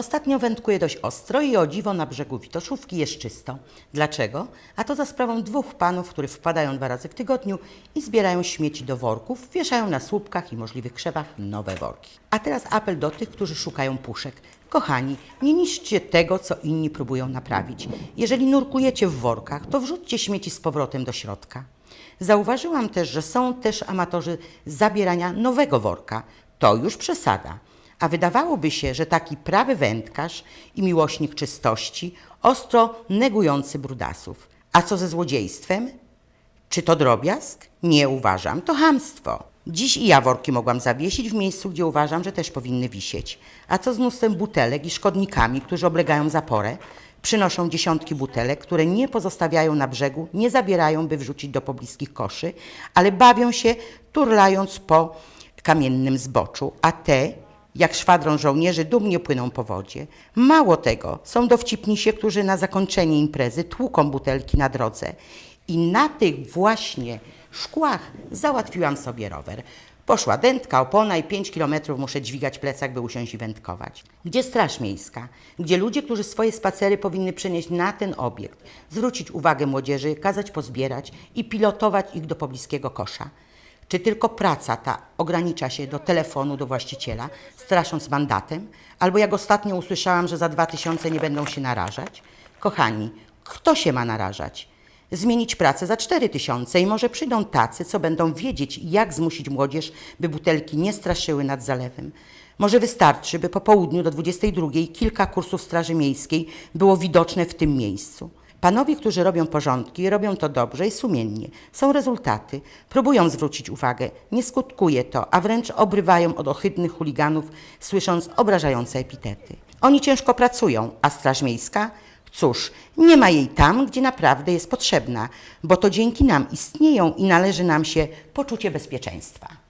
Ostatnio wędkuję dość ostro i o dziwo na brzegu Witoszówki jest czysto. Dlaczego? A to za sprawą dwóch panów, którzy wpadają dwa razy w tygodniu i zbierają śmieci do worków, wieszają na słupkach i możliwych krzewach nowe worki. A teraz apel do tych, którzy szukają puszek. Kochani, nie niszczcie tego, co inni próbują naprawić. Jeżeli nurkujecie w workach, to wrzućcie śmieci z powrotem do środka. Zauważyłam też, że są też amatorzy zabierania nowego worka. To już przesada. A wydawałoby się, że taki prawy wędkarz i miłośnik czystości, ostro negujący brudasów. A co ze złodziejstwem? Czy to drobiazg? Nie uważam, to hamstwo. Dziś i ja worki mogłam zawiesić w miejscu, gdzie uważam, że też powinny wisieć. A co z mnóstwem butelek i szkodnikami, którzy oblegają zaporę? Przynoszą dziesiątki butelek, które nie pozostawiają na brzegu, nie zabierają, by wrzucić do pobliskich koszy, ale bawią się, turlając po kamiennym zboczu, a te, jak szwadron żołnierzy, dumnie płyną po wodzie. Mało tego, są dowcipnisie, którzy na zakończenie imprezy tłuką butelki na drodze. I na tych właśnie szkłach załatwiłam sobie rower. Poszła dętka, opona i 5 kilometrów muszę dźwigać plecak, by usiąść i wędkować. Gdzie Straż Miejska? Gdzie ludzie, którzy swoje spacery powinny przenieść na ten obiekt, zwrócić uwagę młodzieży, kazać pozbierać i pilotować ich do pobliskiego kosza? Czy tylko praca ta ogranicza się do telefonu do właściciela, strasząc mandatem? Albo jak ostatnio usłyszałam, że za dwa tysiące nie będą się narażać? Kochani, kto się ma narażać? Zmienić pracę za cztery tysiące i może przyjdą tacy, co będą wiedzieć, jak zmusić młodzież, by butelki nie straszyły nad zalewem. Może wystarczy, by po południu do 22 kilka kursów Straży Miejskiej było widoczne w tym miejscu. Panowie, którzy robią porządki, robią to dobrze i sumiennie. Są rezultaty, próbują zwrócić uwagę. Nie skutkuje to, a wręcz obrywają od ohydnych chuliganów, słysząc obrażające epitety. Oni ciężko pracują, a Straż Miejska? Cóż, nie ma jej tam, gdzie naprawdę jest potrzebna, bo to dzięki nam istnieją i należy nam się poczucie bezpieczeństwa.